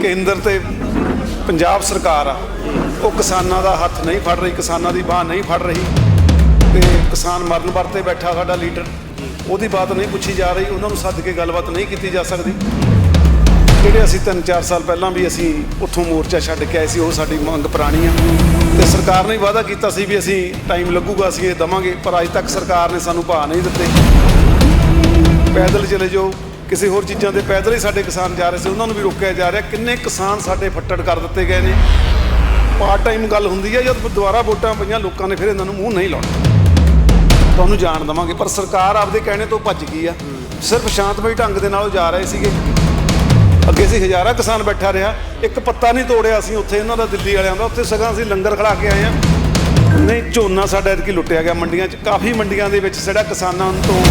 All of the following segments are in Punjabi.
ਕੇਂਦਰ ਤੇ ਪੰਜਾਬ ਸਰਕਾਰ ਆ, ਉਹ ਕਿਸਾਨਾਂ ਦਾ ਹੱਥ ਨਹੀਂ ਫੜ ਰਹੀ, ਕਿਸਾਨਾਂ ਦੀ ਬਾਹ ਨਹੀਂ ਫੜ ਰਹੀ। ਤੇ ਕਿਸਾਨ ਮਰਨ ਵਰਤੇ ਬੈਠਾ ਸਾਡਾ ਲੀਡਰ, ਉਹਦੀ ਬਾਤ ਨਹੀਂ ਪੁੱਛੀ ਜਾ ਰਹੀ, ਉਹਨਾਂ ਨੂੰ ਸੱਦ ਕੇ ਗੱਲਬਾਤ ਨਹੀਂ ਕੀਤੀ ਜਾ ਸਕਦੀ। ਜਿਹੜੇ ਅਸੀਂ 3-4 ਸਾਲ ਪਹਿਲਾਂ ਵੀ ਅਸੀਂ ਉੱਥੋਂ ਮੋਰਚਾ ਛੱਡ ਕੇ ਆਏ ਸੀ, ਉਹ ਸਾਡੀ ਮੰਗ ਪੁਰਾਣੀ ਆ। ਤੇ ਸਰਕਾਰ ਨੇ ਵਾਅਦਾ ਕੀਤਾ ਸੀ ਵੀ ਅਸੀਂ ਟਾਈਮ ਲੱਗੂਗਾ, ਅਸੀਂ ਇਹ ਦਵਾਂਗੇ, ਪਰ ਅੱਜ ਤੱਕ ਸਰਕਾਰ ਨੇ ਸਾਨੂੰ ਭਾਅ ਨਹੀਂ ਦਿੱਤੇ। ਪੈਦਲ ਚਲੇ ਜਾਓ ਕਿਸੇ ਹੋਰ ਚੀਜ਼ਾਂ ਦੇ ਪੈਦਲ ਹੀ ਸਾਡੇ ਕਿਸਾਨ ਜਾ ਰਹੇ ਸੀ, ਉਹਨਾਂ ਨੂੰ ਵੀ ਰੋਕਿਆ ਜਾ ਰਿਹਾ, ਕਿੰਨੇ ਕਿਸਾਨ ਸਾਡੇ ਫੱਟੜ ਕਰ ਦਿੱਤੇ ਗਏ ਨੇ। ਪਾਰਟ ਟਾਈਮ ਗੱਲ ਹੁੰਦੀ ਹੈ, ਜਦ ਦੁਬਾਰਾ ਵੋਟਾਂ ਪਈਆਂ, ਲੋਕਾਂ ਨੇ ਫਿਰ ਇਹਨਾਂ ਨੂੰ ਮੂੰਹ ਨਹੀਂ ਲਾਉਣਾ। ਤੁਹਾਨੂੰ ਜਾਣ ਦਵਾਂਗੇ, ਪਰ ਸਰਕਾਰ ਆਪਦੇ ਕਹਿਣੇ ਤੋਂ ਭੱਜ ਗਈ ਆ। ਸਿਰਫ ਸ਼ਾਂਤਮਈ ਢੰਗ ਦੇ ਨਾਲ ਉਹ ਜਾ ਰਹੇ ਸੀਗੇ। ਅੱਗੇ ਸੀ ਹਜ਼ਾਰਾਂ ਕਿਸਾਨ ਬੈਠਾ ਰਿਹਾ, ਇੱਕ ਪੱਤਾ ਨਹੀਂ ਤੋੜਿਆ ਅਸੀਂ ਉੱਥੇ, ਇਹਨਾਂ ਦਾ ਦਿੱਲੀ ਵਾਲਿਆਂ ਦਾ, ਉੱਥੇ ਸਗਾਂ ਅਸੀਂ ਲੰਗਰ ਖੜਾ ਕੇ ਆਏ ਆ। ਨਹੀਂ, ਝੋਨਾ ਸਾਡਾ ਐਤਕੀ ਲੁੱਟਿਆ ਗਿਆ ਮੰਡੀਆਂ 'ਚ, ਕਾਫੀ ਮੰਡੀਆਂ ਦੇ ਵਿੱਚ ਜਿਹੜਾ ਕਿਸਾਨਾਂ ਤੋਂ।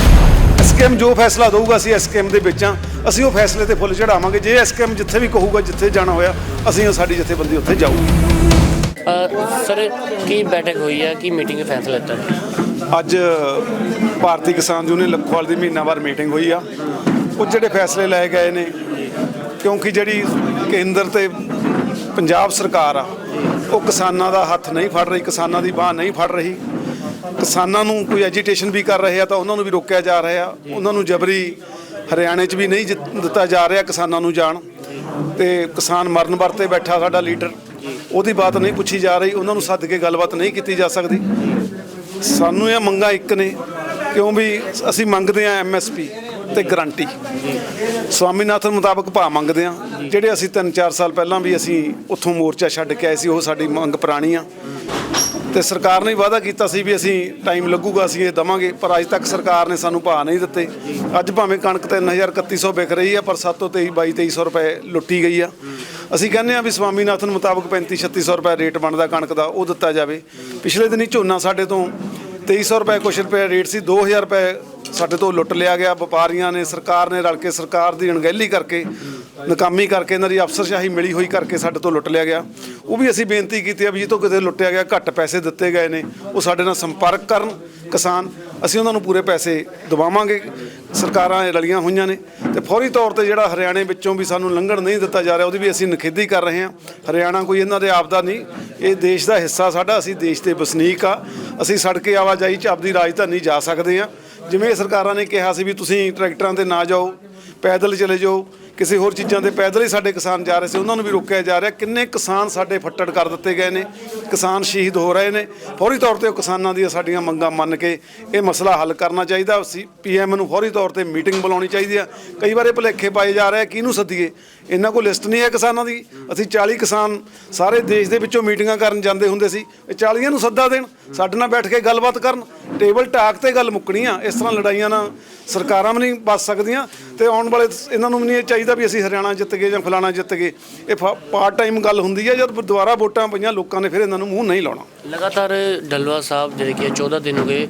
ਐਸਕੇਐਮ ਜੋ ਫੈਸਲਾ ਦਊਗਾ ਅਸੀਂ ਐਸਕੇਐਮ ਦੇ ਵਿੱਚ ਆ ਅਸੀਂ ਉਹ ਫੈਸਲੇ ਤੇ ਫੁੱਲ ਚੜਾਵਾਂਗੇ ਜੇ ਐਸਕੇਐਮ ਜਿੱਥੇ ਵੀ ਕਹੂਗਾ ਜਿੱਥੇ ਜਾਣਾ ਹੋਇਆ ਅਸੀਂ ਉਹ ਸਾਡੀ ਜਥੇਬੰਦੀ ਉੱਥੇ ਜਾਊਗੀ। ਸਰ ਕੀ ਬੈਠਕ ਹੋਈ ਹੈ? ਕੀ ਮੀਟਿੰਗ ਫੈਸਲਾ ਲਿੱਤਾ ਅੱਜ ਭਾਰਤੀ ਕਿਸਾਨ ਯੂਨੀਅਨ ਲਖਵਾਲ ਦੀ ਮਹੀਨਾਵਾਰ ਮੀਟਿੰਗ ਹੋਈ ਆ। ਉਹ ਜਿਹੜੇ ਫੈਸਲੇ ਲਏ ਗਏ ਨੇ ਕਿਉਂਕਿ ਜਿਹੜੀ ਕੇਂਦਰ ਤੇ ਪੰਜਾਬ ਸਰਕਾਰ ਆ ਉਹ ਕਿਸਾਨਾਂ ਦਾ ਹੱਥ ਨਹੀਂ ਫੜ ਰਹੀ ਕਿਸਾਨਾਂ ਦੀ ਬਾਹ ਨਹੀਂ ਫੜ ਰਹੀ। ਕਿਸਾਨਾਂ ਨੂੰ ਕੋਈ ਐਜੀਟੇਸ਼ਨ ਵੀ ਕਰ ਰਹੇ ਆ ਤਾਂ ਉਹਨਾਂ ਨੂੰ ਵੀ ਰੋਕਿਆ ਜਾ ਰਿਹਾ। ਉਹਨਾਂ ਨੂੰ ਜਬਰੀ ਹਰਿਆਣੇ 'ਚ ਵੀ ਨਹੀਂ ਜਿ- ਦਿੱਤਾ ਜਾ ਰਿਹਾ ਕਿਸਾਨਾਂ ਨੂੰ ਜਾਣ। ਤੇ ਕਿਸਾਨ ਮਰਨ ਵਰਤੇ ਬੈਠਾ ਸਾਡਾ ਲੀਡਰ। ਉਹਦੀ ਬਾਤ ਨਹੀਂ ਪੁੱਛੀ ਜਾ ਰਹੀ, ਉਹਨਾਂ ਨੂੰ ਸੱਦ ਕੇ ਗੱਲਬਾਤ ਨਹੀਂ ਕੀਤੀ ਜਾ ਸਕਦੀ। ਸਾਨੂੰ ਇਹ ਮੰਗਾਂ ਇੱਕ ਨੇ, ਕਿਉਂ ਵੀ ਅਸੀਂ ਮੰਗਦੇ ਆ ਐਮਐਸਪੀ ਤੇ ਗਰੰਟੀ ਸਵਾਮੀਨਾਥਨ ਮੁਤਾਬਕ ਭਾਅ ਮੰਗਦੇ ਆ ਜਿਹੜੇ ਅਸੀਂ 3-4 ਸਾਲ ਪਹਿਲਾਂ ਵੀ ਅਸੀਂ ਉੱਥੋਂ ਮੋਰਚਾ ਛੱਡ ਕੇ ਆਏ ਸੀ, ਉਹ ਸਾਡੀ ਮੰਗ ਪੁਰਾਣੀ ਆ। ਤੇ ਸਰਕਾਰ ਨੇ ਵਾਅਦਾ ਕੀਤਾ ਸੀ ਵੀ ਅਸੀਂ ਟਾਈਮ ਲੱਗੂਗਾ, ਅਸੀਂ ਇਹ ਦਵਾਂਗੇ, ਪਰ ਅੱਜ ਤੱਕ ਸਰਕਾਰ ਨੇ ਸਾਨੂੰ ਭਾਅ ਨਹੀਂ ਦਿੱਤੇ। ਅੱਜ ਭਾਵੇਂ ਕਣਕ 3000 3100 ਵਿਕ ਰਹੀ ਆ, ਪਰ 7 ਤੋਂ 23 22 2300 ਰੁਪਏ ਲੁੱਟੀ ਗਈ ਆ। ਅਸੀਂ ਕਹਿੰਦੇ ਆ ਵੀ ਸਵਾਮੀਨਾਥਨ ਮੁਤਾਬਕ 35 3600 ਰੁਪਏ ਰੇਟ ਬਣਦਾ ਕਣਕ ਦਾ, ਉਹ ਦਿੱਤਾ ਜਾਵੇ। ਪਿਛਲੇ ਦਿਨੀ ਝੋਨਾ ਸਾਡੇ ਤੋਂ 2300 ਰੁਪਏ ਕੁਛ ਰੁਪਏ ਰੇਟ ਸੀ 2000 ਰੁਪਏ ਸਾਡੇ ਤੋਂ ਲੁੱਟ ਲਿਆ ਗਿਆ। ਵਪਾਰੀਆਂ ਨੇ, ਸਰਕਾਰ ਨੇ ਰਲ ਕੇ ਸਰਕਾਰ ਦੀ ਅਣਗਹਿਲੀ ਕਰਕੇ ਨਕਾਮੀ ਕਰਕੇ ਇਹਨਾਂ ਦੀ ਅਫਸਰਸ਼ਾਹੀ ਮਿਲੀ ਹੋਈ ਕਰਕੇ ਸਾਡੇ ਤੋਂ ਲੁੱਟ ਲਿਆ ਗਿਆ। ਉਹ ਵੀ ਅਸੀਂ ਬੇਨਤੀ ਕੀਤੀ ਆ ਵੀ ਇਹ ਤੋਂ ਕਿਤੇ ਲੁੱਟਿਆ ਗਿਆ, ਘੱਟ ਪੈਸੇ ਦਿੱਤੇ ਗਏ ਨੇ। ਉਹ ਸਾਡੇ ਨਾਲ ਸੰਪਰਕ ਕਰਨ ਕਿਸਾਨ, ਅਸੀਂ ਉਹਨਾਂ ਨੂੰ ਪੂਰੇ ਪੈਸੇ ਦਵਾਵਾਂਗੇ। ਸਰਕਾਰਾਂ ਇਹ ਰਲੀਆਂ ਹੋਈਆਂ ਨੇ ਤੇ ਫੌਰੀ ਤੌਰ ਤੇ ਜਿਹੜਾ ਹਰਿਆਣੇ ਵਿੱਚੋਂ ਵੀ ਸਾਨੂੰ ਲੰਘਣ ਨਹੀਂ ਦਿੱਤਾ ਜਾ ਰਿਹਾ, ਉਹਦੀ ਵੀ ਅਸੀਂ ਨਿਖੇਧੀ ਕਰ ਰਹੇ ਹਾਂ। ਹਰਿਆਣਾ ਕੋਈ ਇਹਨਾਂ ਦੇ ਆਪ ਦਾ ਨਹੀਂ, ਇਹ ਦੇਸ਼ ਦਾ ਹਿੱਸਾ ਸਾਡਾ, ਅਸੀਂ ਦੇਸ਼ ਦੇ ਵਸਨੀਕ ਆ। ਅਸੀਂ ਸੜਕੇ ਆਵਾਜਾਈ 'ਚ ਆਪਦੀ ਰਾਜਧਾਨੀ ਜਾ ਸਕਦੇ ਹਾਂ। ਜਿਵੇਂ ਸਰਕਾਰਾਂ ਨੇ ਕਿਹਾ ਸੀ ਵੀ ਤੁਸੀਂ ਟਰੈਕਟਰਾਂ ਤੇ ਨਾ ਜਾਓ, ਪੈਦਲ ਚਲੇ ਜਾਓ ਕਿਸੇ ਹੋਰ ਚੀਜ਼ਾਂ ਦੇ ਪੈਦਲ ਹੀ ਸਾਡੇ ਕਿਸਾਨ ਜਾ ਰਹੇ ਸੀ, ਉਹਨਾਂ ਨੂੰ ਵੀ ਰੋਕਿਆ ਜਾ ਰਿਹਾ। ਕਿੰਨੇ ਕਿਸਾਨ ਸਾਡੇ ਫੱਟੜ ਕਰ ਦਿੱਤੇ ਗਏ ਨੇ, ਕਿਸਾਨ ਸ਼ਹੀਦ ਹੋ ਰਹੇ ਨੇ। ਫੌਰੀ ਤੌਰ ਤੇ ਉਹ ਕਿਸਾਨਾਂ ਦੀਆਂ ਸਾਡੀਆਂ ਮੰਗਾਂ ਮੰਨ ਕੇ ਇਹ ਮਸਲਾ ਹੱਲ ਕਰਨਾ ਚਾਹੀਦਾ। ਸੀ ਪੀਐਮ ਨੂੰ ਫੌਰੀ ਤੌਰ ਤੇ ਮੀਟਿੰਗ ਬੁਲਾਉਣੀ ਚਾਹੀਦੀ ਆ। ਕਈ ਵਾਰ ਇਹ ਭੁਲੇਖੇ ਪਾਏ ਜਾ ਰਹੇ ਕਿਹਨੂੰ ਸੱਦੀਏ? ਇਹਨਾਂ ਕੋਲ ਲਿਸਟ ਨਹੀਂ ਹੈ ਕਿਸਾਨਾਂ ਦੀ। ਅਸੀਂ 40 ਕਿਸਾਨ ਸਾਰੇ ਦੇਸ਼ ਦੇ ਵਿੱਚੋਂ ਮੀਟਿੰਗਾਂ ਕਰਨ ਜਾਂਦੇ ਹੁੰਦੇ ਸੀ। ਇਹ 40 ਨੂੰ ਸੱਦਾ ਦੇਣ, ਸਾਡੇ ਨਾਲ ਬੈਠ ਕੇ ਗੱਲਬਾਤ ਕਰਨ। ਟੇਬਲ ਟਾਕ ਤੇ ਗੱਲ ਮੁੱਕਣੀ ਆ। ਇਸ ਤਰ੍ਹਾਂ ਲੜਾਈਆਂ ਨਾਲ ਸਰਕਾਰਾਂ ਵੀ ਨਹੀਂ ਬਚ ਸਕਦੀਆਂ। ਤੇ ਆਉਣ ਵਾਲੇ, ਇਹਨਾਂ ਨੂੰ ਵੀ ਨਹੀਂ ਇਹ ਚਾਹੀਦਾ ਵੀ ਅਸੀਂ ਹਰਿਆਣਾ ਜਿੱਤ ਗਏ ਜਾਂ ਫਲਾਣਾ ਜਿੱਤ ਗਏ। ਇਹ ਪਾਰਟ ਟਾਈਮ ਗੱਲ ਹੁੰਦੀ ਹੈ ਜਦ ਦੁਬਾਰਾ ਵੋਟਾਂ ਪਈਆਂ ਲੋਕਾਂ ਨੇ ਫਿਰ ਇਹਨਾਂ ਨੂੰ ਮੂੰਹ ਨਹੀਂ ਲਾਉਣਾ। ਲਗਾਤਾਰ ਡਲਵਾ ਸਾਹਿਬ ਜਿਹੜੇ ਕਿ 14 ਦਿਨ ਹੋ ਗਏ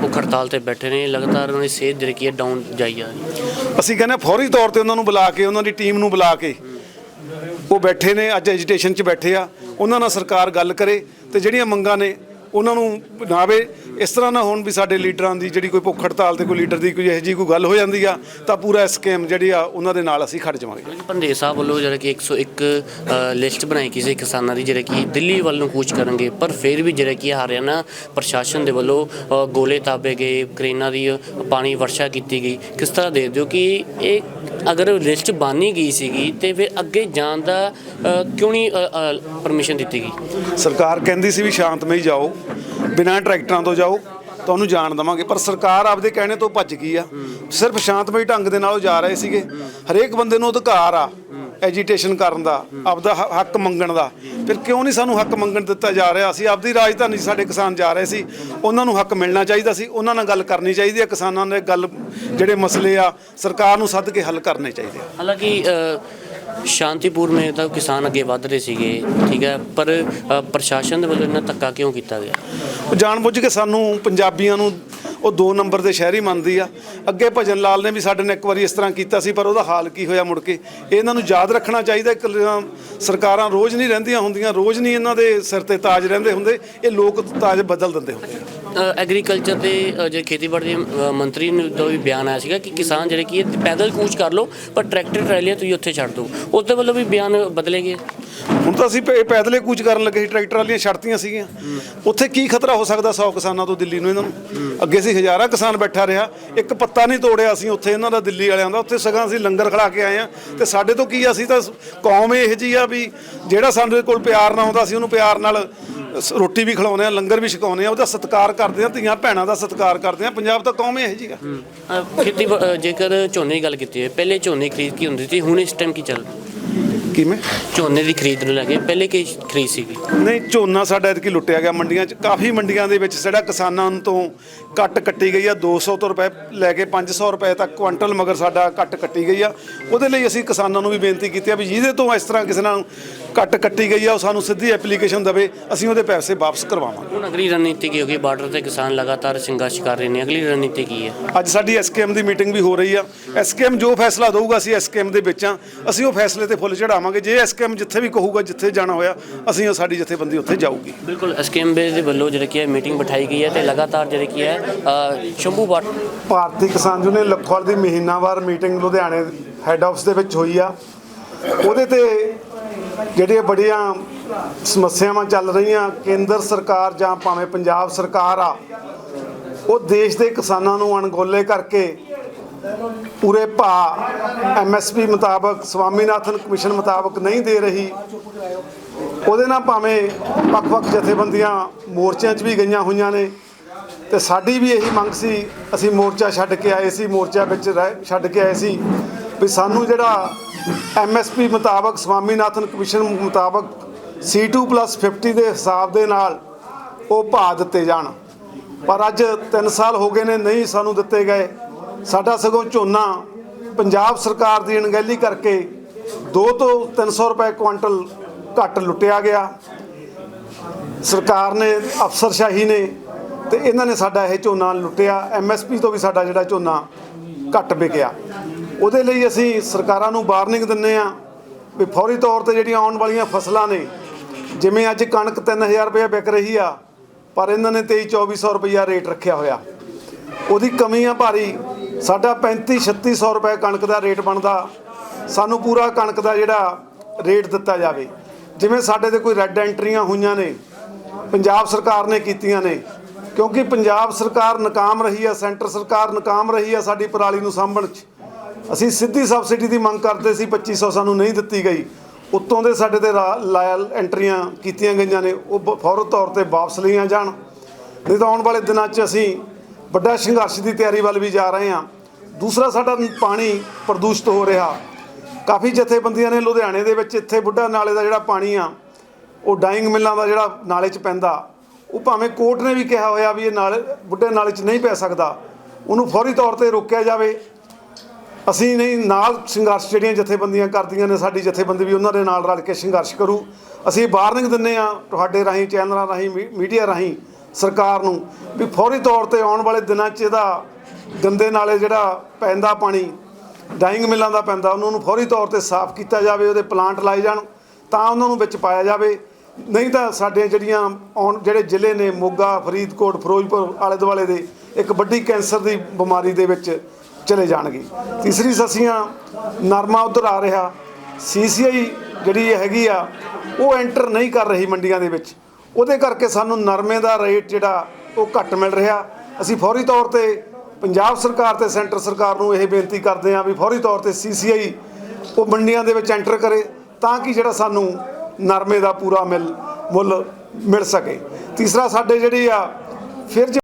ਭੁੱਖ ਹੜਤਾਲ ਤੇ ਬੈਠੇ ਨੇ ਲਗਾਤਾਰ ਉਹਨਾਂ ਦੀ ਸਿਹਤ ਜਿਹੜੀ ਕਿ ਡਾਊਨ ਜਾਈ ਹੈ। ਅਸੀਂ ਕਹਿੰਦੇ ਫੌਰੀ ਤੌਰ ਤੇ ਉਹਨਾਂ ਨੂੰ ਬੁਲਾ ਕੇ ਉਹਨਾਂ ਦੀ ਟੀਮ ਨੂੰ ਬੁਲਾ ਕੇ ਉਹ ਬੈਠੇ ਨੇ ਅੱਜ ਐਜੀਟੇਸ਼ਨ 'ਚ ਬੈਠੇ ਆ। ਉਹਨਾਂ ਨਾਲ ਸਰਕਾਰ ਗੱਲ ਕਰੇ ਤੇ ਜਿਹੜੀਆਂ ਮੰਗਾਂ ਨੇ ਉਹਨਾਂ ਨੂੰ ਬਣਾਵੇ ਇਸ ਤਰ੍ਹਾਂ ਨਾ ਹੋਣ ਵੀ ਸਾਡੇ ਲੀਡਰਾਂ ਦੀ ਜਿਹੜੀ ਕੋਈ ਭੁੱਖ ਹੜਤਾਲ ਤੇ ਕੋਈ ਲੀਡਰ ਦੀ ਕੋਈ ਇਹੋ ਜਿਹੀ ਕੋਈ ਗੱਲ ਹੋ ਜਾਂਦੀ ਆ ਤਾਂ ਪੂਰਾ ਸਕੀਮ ਜਿਹੜੀ ਆ ਉਹਨਾਂ ਦੇ ਨਾਲ ਅਸੀਂ ਖੜ ਜਾਵਾਂਗੇ। ਪੰਦੇ ਸਾਹਿਬ ਵੱਲੋਂ ਜਿਹੜਾ ਕਿ 101 ਅ, ਲਿਸਟ ਬਣਾਈ ਕਿਸੇ ਕਿਸਾਨਾਂ ਦੀ ਜਿਹੜੇ ਕਿ ਦਿੱਲੀ ਵੱਲ ਨੂੰ ਕੂਚ ਕਰਨਗੇ ਪਰ ਫਿਰ ਵੀ ਜਿਹੜਾ ਕਿ ਹਰਿਆਣਾ ਪ੍ਰਸ਼ਾਸਨ ਦੇ ਵੱਲੋਂ ਗੋਲੇ ਤਾਬੇ ਗਏ ਕਰੇਨਾਂ ਦੀ ਪਾਣੀ ਵਰਸ਼ਾ ਕੀਤੀ ਗਈ। ਕਿਸ ਤਰ੍ਹਾਂ ਦੇ ਦਿਓ ਕਿ ਇਹ ਅਗਰ ਲਿਸਟ ਬਾਨੀ ਗਈ ਸੀਗੀ ਤੇ ਫਿਰ ਅੱਗੇ ਜਾਣ ਦਾ ਕਿਉਂ ਨਹੀਂ ਪਰਮਿਸ਼ਨ ਦਿੱਤੀ ਗਈ? ਸਰਕਾਰ ਕਹਿੰਦੀ ਸੀ ਵੀ ਸ਼ਾਂਤਮਈ ਜਾਓ ਬਿਨਾਂ ਟਰੈਕਟਰਾਂ ਤੋਂ ਜਾਓ, ਤੁਹਾਨੂੰ ਜਾਣ ਦਵਾਂਗੇ। ਪਰ ਸਰਕਾਰ ਆਪਦੇ ਕਹਿਣੇ ਤੋਂ ਭੱਜ ਗਈ ਆ। ਸਿਰਫ ਸ਼ਾਂਤਮਈ ਢੰਗ ਦੇ ਨਾਲ ਉਹ ਜਾ ਰਹੇ ਸੀਗੇ। ਹਰੇਕ ਬੰਦੇ ਨੂੰ ਅਧਿਕਾਰ ਆ ਐਜੀਟੇਸ਼ਨ ਕਰਨ ਦਾ, ਆਪਦਾ ਹੱਕ ਮੰਗਣ ਦਾ। ਫਿਰ ਕਿਉਂ ਨਹੀਂ ਸਾਨੂੰ ਹੱਕ ਮੰਗਣ ਦਿੱਤਾ ਜਾ ਰਿਹਾ? ਸੀ ਆਪਦੀ ਰਾਜਧਾਨੀ 'ਚ ਸਾਡੇ ਕਿਸਾਨ ਜਾ ਰਹੇ ਸੀ। ਉਹਨਾਂ ਨੂੰ ਹੱਕ ਮਿਲਣਾ ਚਾਹੀਦਾ ਸੀ। ਉਹਨਾਂ ਨਾਲ ਗੱਲ ਕਰਨੀ ਚਾਹੀਦੀ ਹੈ ਕਿਸਾਨਾਂ ਦੇ ਗੱਲ, ਜਿਹੜੇ ਮਸਲੇ ਆ, ਸਰਕਾਰ ਨੂੰ ਸੱਦ ਕੇ ਹੱਲ ਕਰਨੇ ਚਾਹੀਦੇ ਆ। ਹਾਲਾਂਕਿ ਸ਼ਾਂਤੀਪੂਰਨ ਸ਼ਾਂਤੀਪੂਰਨ ਤਾਂ ਕਿਸਾਨ ਅੱਗੇ ਵਧ ਰਹੇ ਸੀਗੇ ਠੀਕ ਹੈ ਪਰ ਅ, ਪ੍ਰਸ਼ਾਸਨ ਦੇ ਵੱਲੋਂ ਇੰਨਾ ਧੱਕਾ ਕਿਉਂ ਕੀਤਾ ਗਿਆ? ਉਹ ਜਾਣਬੁੱਝ ਕੇ ਸਾਨੂੰ ਪੰਜਾਬੀਆਂ ਨੂੰ ਉਹ ਦੋ ਨੰਬਰ ਦੇ ਸ਼ਹਿਰੀ ਮੰਨਦੀ ਆ। ਅੱਗੇ ਭਜਨ ਲਾਲ ਨੇ ਵੀ ਸਾਡੇ ਨਾਲ ਇੱਕ ਵਾਰੀ ਇਸ ਤਰ੍ਹਾਂ ਕੀਤਾ ਸੀ ਪਰ ਉਹਦਾ ਹਾਲ ਕੀ ਹੋਇਆ ਮੁੜ ਕੇ? ਇਹਨਾਂ ਨੂੰ ਯਾਦ ਰੱਖਣਾ ਚਾਹੀਦਾ ਕਿ ਸਰਕਾਰਾਂ ਰੋਜ਼ ਨਹੀਂ ਰਹਿੰਦੀਆਂ ਹੁੰਦੀਆਂ ਰੋਜ਼ ਨਹੀਂ ਇਹਨਾਂ ਦੇ ਸਿਰ ਤੇ ਤਾਜ ਰਹਿੰਦੇ ਹੁੰਦੇ ਇਹ ਲੋਕ ਤਾਜ ਬਦਲ ਦਿੰਦੇ ਹੁੰਦੇ ਆ। ਐਗਰੀਕਲਚਰ ਦੇ ਜੇ ਖੇਤੀਬਾੜੀ ਦੇ ਮੰਤਰੀ ਨੂੰ ਦਾ ਵੀ ਬਿਆਨ ਆਇਆ ਸੀਗਾ ਕਿ ਕਿਸਾਨ ਜਿਹੜੇ ਕੀ ਪੈਦਲ ਕੂਚ ਕਰ ਲਓ ਪਰ ਟਰੈਕਟਰ ਟਰਾਲੀਆਂ ਤੁਸੀਂ ਉੱਥੇ ਛੱਡ ਦਿਓ। ਉਹਦੇ ਵੱਲੋਂ ਵੀ ਬਿਆਨ ਬਦਲੇ ਗਏ ਹੁਣ ਤਾਂ ਅਸੀਂ ਪੈ- ਪੈਦਲੇ ਕੂਚ ਕਰਨ ਲੱਗੇ ਸੀ ਟਰੈਕਟਰ ਵਾਲੀਆਂ ਛੜਤੀਆਂ ਸੀਗੀਆਂ। ਉੱਥੇ ਕੀ ਖਤਰਾ ਹੋ ਸਕਦਾ 100 ਕਿਸਾਨਾਂ ਤੋਂ ਦਿੱਲੀ ਨੂੰ ਇਹਨਾਂ ਨੂੰ? ਅੱਗੇ ਸੀ ਹਜ਼ਾਰਾਂ ਕਿਸਾਨ ਬੈਠਾ ਰਿਹਾ ਇੱਕ ਪੱਤਾ ਨਹੀਂ ਤੋੜਿਆ ਅਸੀਂ ਉੱਥੇ ਇਹਨਾਂ ਦਾ ਦਿੱਲੀ ਵਾਲਿਆਂ ਦਾ। ਉੱਥੇ ਸਗਾਂ ਅਸੀਂ ਲੰਗਰ ਖੜਾ ਕੇ ਆਏ ਆ ਤੇ ਸਾਡੇ ਤੋਂ ਕੀ ਆ, ਅਸੀਂ ਤਾਂ ਕੌਮ ਇਹ ਜੀ ਆ ਵੀ ਜਿਹੜਾ ਸਾਡੇ ਕੋਲ ਪਿਆਰ ਨਾ ਹੁੰਦਾ ਅਸੀਂ ਉਹਨੂੰ ਪਿਆਰ ਨਾਲ ਸ- ਰੋਟੀ ਵੀ ਖਿਲਾਉਂਦੇ ਆ ਲੰਗਰ ਵੀ ਛਕਾਉਂਦੇ ਆ ਉਹਦਾ ਸਤਿਕਾਰ ਕਰਦੇ ਆ ਧੀਆਂ ਭੈਣਾਂ ਦਾ ਸਤਿਕਾਰ ਕਰਦੇ ਆ। ਪੰਜਾਬ ਤਾਂ ਕੌਮ ਇਹ ਜੀ ਆ। ਅ, ਖੇਤੀ ਜੇਕਰ ਝੋਨੇ ਦੀ ਗੱਲ ਕੀਤੀ ਹੈ ਪਹਿਲੇ ਝੋਨੇ ਦੀ ਖਰੀਦ ਕੀ ਹੁੰਦੀ ਸੀ? ਹੁਣ ਇਸ ਟਾਈਮ ਕੀ ਚੱਲ ਕਿਵੇਂ? ਝੋਨੇ ਦੀ ਖਰੀਦ ਨੂੰ ਲੈ ਕੇ ਪਹਿਲੇ ਕੀ ਖਰੀਦ ਸੀਗੀ? ਨਹੀਂ ਝੋਨਾ ਸਾਡਾ ਐਤਕੀ ਲੁੱਟਿਆ ਗਿਆ ਮੰਡੀਆਂ 'ਚ। ਕਾਫੀ ਮੰਡੀਆਂ ਦੇ ਵਿੱਚ ਜਿਹੜਾ ਕਿਸਾਨਾਂ ਤੋਂ ਕੱਟ ਕੱਟੀ ਗਈ ਆ 200 ਤੋਂ ਰੁਪਏ ਲੈ ਕੇ 500 ਰੁਪਏ ਤੱਕ ਕੁਆਂਟਲ ਮਗਰ ਸਾਡਾ ਕੱਟ ਕੱਟੀ ਗਈ ਆ। ਉਹਦੇ ਲਈ ਅਸੀਂ ਕਿਸਾਨਾਂ ਨੂੰ ਵੀ ਬੇਨਤੀ ਕੀਤੀ ਆ ਵੀ ਜਿਹਦੇ ਤੋਂ ਇਸ ਤਰ੍ਹਾਂ ਕਿਸੇ ਨਾਲ ਕੱਟ ਕੱਟੀ ਗਈ ਆ ਉਹ ਸਾਨੂੰ ਸਿੱਧੀ ਐਪਲੀਕੇਸ਼ਨ ਦੇਵੇ ਅਸੀਂ ਉਹਦੇ ਪੈਸੇ ਵਾਪਸ ਕਰਵਾਵਾਂਗੇ। ਹੁਣ ਅਗਲੀ ਰਣਨੀਤੀ ਕੀ ਹੋਗੀ? ਬਾਰਡਰ ਤੇ ਕਿਸਾਨ ਲਗਾਤਾਰ ਸੰਘਰਸ਼ ਕਰ ਰਹੇ ਨੇ। ਅਗਲੀ ਰਣਨੀਤੀ ਕੀ ਹੈ? ਅੱਜ ਸਾਡੀ ਐਸਕੇਐਮ ਦੀ ਮੀਟਿੰਗ ਵੀ ਹੋ ਰਹੀ ਆ। ਐਸਕੇਐਮ ਜੋ ਫੈਸਲਾ ਦਊਗਾ ਅਸੀਂ ਐਸਕੇਐਮ ਦੇ ਵਿੱਚ ਆ। ਅਸੀਂ ਉਹ ਫੈਸਲੇ ਤੇ ਫੁੱਲ ਚੜਾਵਾਂਗੇ ਜੇ ਐਸਕੇਐਮ ਜਿੱਥੇ ਵੀ ਕਹੂਗਾ ਜਿੱਥੇ ਜਾਣਾ ਹੋਇਆ ਅਸੀਂ ਉਹ ਸਾਡੀ ਜਥੇਬੰਦੀ ਉੱਥੇ ਜਾਊਗੀ। ਬਿਲਕੁਲ ਐਸਕੇਐਮਬੇ ਦੇ ਵੱਲੋਂ ਜਿਹੜੇ ਕੀ ਹੈ ਮੀਟਿੰਗ ਬਿਠਾਈ ਗਈ ਹੈ ਤੇ ਲਗਾਤਾਰ ਜਿਹੜੇ ਕੀ ਹੈ ਅ, ਸ਼ੰਭੂ ਬਾਟ ਭਾਰਤੀ ਕਿਸਾਨ ਯੂਨੀਅਨ ਲਖਵਾਲ ਦੀ ਮਹੀਨਾਵਾਰ ਮੀਟਿੰਗ ਲੁਧਿਆਣੇ ਹੈੱਡ ਆਫਿਸ ਦੇ ਵਿੱਚ ਹੋਈ ਆ। ਉਹਦੇ ਤੇ ਜਿਹੜੀਆਂ ਬੜੀਆਂ ਸਮੱਸਿਆਵਾਂ ਚੱਲ ਰਹੀਆਂ, ਕੇਂਦਰ ਸਰਕਾਰ ਜਾਂ ਭਾਵੇਂ ਪੰਜਾਬ ਸਰਕਾਰ ਆ, ਉਹ ਦੇਸ਼ ਦੇ ਕਿਸਾਨਾਂ ਨੂੰ ਅਣਗੋਲੇ ਕਰਕੇ ਪੂਰੇ ਭਾ ਐਮਐਸਪੀ ਮੁਤਾਬਕ, ਸਵਾਮੀਨਾਥਨ ਕਮਿਸ਼ਨ ਮੁਤਾਬਕ ਨਹੀਂ ਦੇ ਰਹੀ। ਉਹਦੇ ਨਾਲ ਭਾਵੇਂ ਵੱਖ-ਵੱਖ ਜਥੇਬੰਦੀਆਂ ਮੋਰਚਿਆਂ 'ਚ ਵੀ ਗਈਆਂ ਹੋਈਆਂ ਨੇ। ਤੇ ਸਾਡੀ ਵੀ ਇਹੀ ਮੰਗ ਸੀ, ਅਸੀਂ ਮੋਰਚਾ ਛੱਡ ਕੇ ਆਏ ਸੀ, ਮੋਰਚਾ ਵਿੱਚ ਰਹਿ- ਛੱਡ ਕੇ ਆਏ ਸੀ, ਵੀ ਸਾਨੂੰ ਜਿਹੜਾ ਐਮਐਸਪੀ ਮੁਤਾਬਕ ਸਵਾਮੀਨਾਥਨ ਕਮਿਸ਼ਨ ਮੁਤਾਬਕ C2+50 ਦੇ ਹਿਸਾਬ ਦੇ ਨਾਲ ਉਹ ਭਾ ਦਿੱਤੇ ਜਾਣ। ਪਰ ਅੱਜ 3 ਸਾਲ ਹੋ ਗਏ ਨੇ, ਨਹੀਂ ਸਾਨੂੰ ਦਿੱਤੇ ਗਏ। ਸਾਡਾ ਸਗੋਂ ਝੋਨਾ ਪੰਜਾਬ ਸਰਕਾਰ ਦੀ ਅਣਗਹਿਲੀ ਕਰਕੇ 2 ਤੋਂ 300 ਰੁਪਏ ਕੁਇੰਟਲ ਘੱਟ ਲੁੱਟਿਆ ਗਿਆ। ਸਰਕਾਰ ਨੇ, ਅਫਸਰਸ਼ਾਹੀ ਨੇ ਤੇ ਇਹਨਾਂ ਨੇ ਸਾਡਾ ਇਹ ਝੋਨਾ ਲੁੱਟਿਆ। ਐਮਐਸਪੀ ਤੋਂ ਵੀ ਸਾਡਾ ਜਿਹੜਾ ਝੋਨਾ ਘੱਟ ਵਿਕਿਆ। ਉਹਦੇ ਲਈ ਅਸੀਂ ਸਰਕਾਰਾਂ ਨੂੰ ਵਾਰਨਿੰਗ ਦਿੰਨੇ ਆ ਵੀ ਫੌਰੀ ਤੌਰ ਤੇ ਜਿਹੜੀਆਂ ਆਉਣ ਵਾਲੀਆਂ ਫਸਲਾਂ ਨੇ, ਜਿਵੇਂ ਅੱਜ ਕਣਕ 3000 ਰੁਪਏ ਵਿਕ ਰਹੀ ਆ, ਪਰ ਇਹਨਾਂ ਨੇ 23 2400 ਰੁਪਈਆ ਰੇਟ ਰੱਖਿਆ ਹੋਇਆ। ਉਹਦੀ ਕਮੀ ਆ ਭਾਰੀ, ਸਾਡਾ 35 3600 ਰੁਪਏ ਕਣਕ ਦਾ ਰੇਟ ਬਣਦਾ। ਸਾਨੂੰ ਪੂਰਾ ਕਣਕ ਦਾ ਜਿਹੜਾ ਰੇਟ ਦਿੱਤਾ ਜਾਵੇ। ਜਿਵੇਂ ਸਾਡੇ ਤੇ ਕੋਈ ਰੈੱਡ ਐਂਟਰੀਆਂ ਹੋਈਆਂ ਨੇ, ਪੰਜਾਬ ਸਰਕਾਰ ਨੇ ਕੀਤੀਆਂ ਨੇ, ਕਿਉਂਕਿ ਪੰਜਾਬ ਸਰਕਾਰ ਨਾਕਾਮ ਰਹੀ ਆ, ਸੈਂਟਰ ਸਰਕਾਰ ਨਾਕਾਮ ਰਹੀ ਆ ਸਾਡੀ ਪਰਾਲੀ ਨੂੰ ਸਾਂਭਣ 'ਚ। ਅਸੀਂ ਸਿੱਧੀ ਸਬਸਿਡੀ ਦੀ ਮੰਗ ਕਰਦੇ ਸੀ 2500 ਸਾਨੂੰ ਨਹੀਂ ਦਿੱਤੀ ਗਈ। ਉੱਤੋਂ ਦੇ ਸਾਡੇ ਤੇ ਰਾ- ਲਾਇਲ ਐਂਟਰੀਆਂ ਕੀਤੀਆਂ ਗਈਆਂ ਨੇ, ਉਹ ਬ- ਫੌਰੀ ਤੌਰ ਤੇ ਵਾਪਸ ਲਈਆਂ ਜਾਣ। ਨਹੀਂ ਤਾਂ ਆਉਣ ਵਾਲੇ ਦਿਨਾਂ 'ਚ ਅਸੀਂ ਵੱਡਾ ਸੰਘਰਸ਼ ਦੀ ਤਿਆਰੀ ਵੱਲ ਵੀ ਜਾ ਰਹੇ ਹਾਂ। ਦੂਸਰਾ ਸਾਡਾ ਪਾਣੀ ਪ੍ਰਦੂਸ਼ਿਤ ਹੋ ਰਿਹਾ। ਕਾਫੀ ਜਥੇਬੰਦੀਆਂ ਨੇ ਲੁਧਿਆਣੇ ਦੇ ਵਿੱਚ ਇੱਥੇ ਬੁੱਢਾ ਨਾਲੇ ਦਾ ਜਿਹੜਾ ਪਾਣੀ ਆ, ਉਹ ਡਾਈਂਗ ਮਿੱਲਾਂ ਦਾ ਜਿਹੜਾ ਨਾਲੇ 'ਚ ਪੈਂਦਾ, ਉਹ ਭਾਵੇਂ ਕੋਰਟ ਨੇ ਵੀ ਕਿਹਾ ਹੋਇਆ ਵੀ ਇਹ ਨਾਲੇ, ਬੁੱਢੇ ਨਾਲੇ 'ਚ ਨਹੀਂ ਪੈ ਸਕਦਾ, ਉਹਨੂੰ ਫੌਰੀ ਤੌਰ ਤੇ ਰੋਕਿਆ ਜਾਵੇ। ਅਸੀਂ ਨਹੀਂ, ਨਾਲ ਸੰਘਰਸ਼ ਜਿਹੜੀਆਂ ਜਥੇਬੰਦੀਆਂ ਕਰਦੀਆਂ ਨੇ, ਸਾਡੀ ਜਥੇਬੰਦੀ ਵੀ ਉਹਨਾਂ ਦੇ ਨਾਲ ਰਲ ਕੇ ਸੰਘਰਸ਼ ਕਰੂ। ਅਸੀਂ ਵਾਰਨਿੰਗ ਦਿੰਨੇ ਆ ਤੁਹਾਡੇ ਰਾਹੀਂ, ਚੈਨਲਾਂ ਰਾਹੀਂ, ਮੀ- ਮੀਡੀਆ ਰਾਹੀਂ, ਸਰਕਾਰ ਨੂੰ, ਵੀ ਫੌਰੀ ਤੌਰ ਤੇ ਆਉਣ ਵਾਲੇ ਦਿਨਾਂ 'ਚ ਇਹਦਾ ਗੰਦੇ ਨਾਲੇ ਜਿਹੜਾ ਪੈਂਦਾ ਪਾਣੀ ਡਾਈਂਗ ਮਿੱਲਾਂ ਦਾ ਪੈਂਦਾ, ਉਹਨਾਂ ਨੂੰ ਫੌਰੀ ਤੌਰ ਤੇ ਸਾਫ਼ ਕੀਤਾ ਜਾਵੇ, ਉਹਦੇ ਪਲਾਂਟ ਲਾਏ ਜਾਣ, ਤਾਂ ਉਹਨਾਂ ਨੂੰ ਵਿੱਚ ਪਾਇਆ ਜਾਵੇ। ਨਹੀਂ ਤਾਂ ਸਾਡੇ ਜਿਹੜੀਆਂ ਆਉਣ, ਜਿਹੜੇ ਜ਼ਿਲ੍ਹੇ ਨੇ, ਮੋਗਾ, ਫਰੀਦਕੋਟ, ਫਿਰੋਜ਼ਪੁਰ ਆਲੇ ਦੁਆਲੇ ਦੇ, ਇੱਕ ਵੱਡੀ ਕੈਂਸਰ ਦੀ ਬਿਮਾਰੀ ਦੇ ਵਿੱਚ ਚਲੇ ਜਾਣਗੇ। ਤੀਸਰੀ ਸੱਸੀਆਂ, ਨਰਮਾ ਉਧਰ ਆ ਰਿਹਾ। ਸੀਸੀਆਈ ਜਿਹੜੀ ਹੈਗੀ ਆ, ਉਹ ਐਂਟਰ ਨਹੀਂ ਕਰ ਰਹੀ ਮੰਡੀਆਂ ਦੇ ਵਿੱਚ। ਉਹਦੇ ਕਰਕੇ ਸਾਨੂੰ ਨਰਮੇ ਦਾ ਰੇਟ ਜਿਹੜਾ, ਉਹ ਘੱਟ ਮਿਲ ਰਿਹਾ। ਅਸੀਂ ਫੌਰੀ ਤੌਰ ਤੇ ਪੰਜਾਬ ਸਰਕਾਰ ਤੇ ਸੈਂਟਰ ਸਰਕਾਰ ਨੂੰ ਇਹ ਬੇਨਤੀ ਕਰਦੇ ਹਾਂ ਵੀ ਫੌਰੀ ਤੌਰ ਤੇ ਸੀਸੀਆਈ ਉਹ ਮੰਡੀਆਂ ਦੇ ਵਿੱਚ ਐਂਟਰ ਕਰੇ, ਤਾਂ ਕਿ ਜਿਹੜਾ ਸਾਨੂੰ ਨਰਮੇ ਦਾ ਪੂਰਾ ਮਿਲ, ਮੁੱਲ ਮਿਲ ਸਕੇ। ਤੀਸਰਾ ਸਾਡੇ ਜਿਹੜੀ ਆ, ਫਿਰ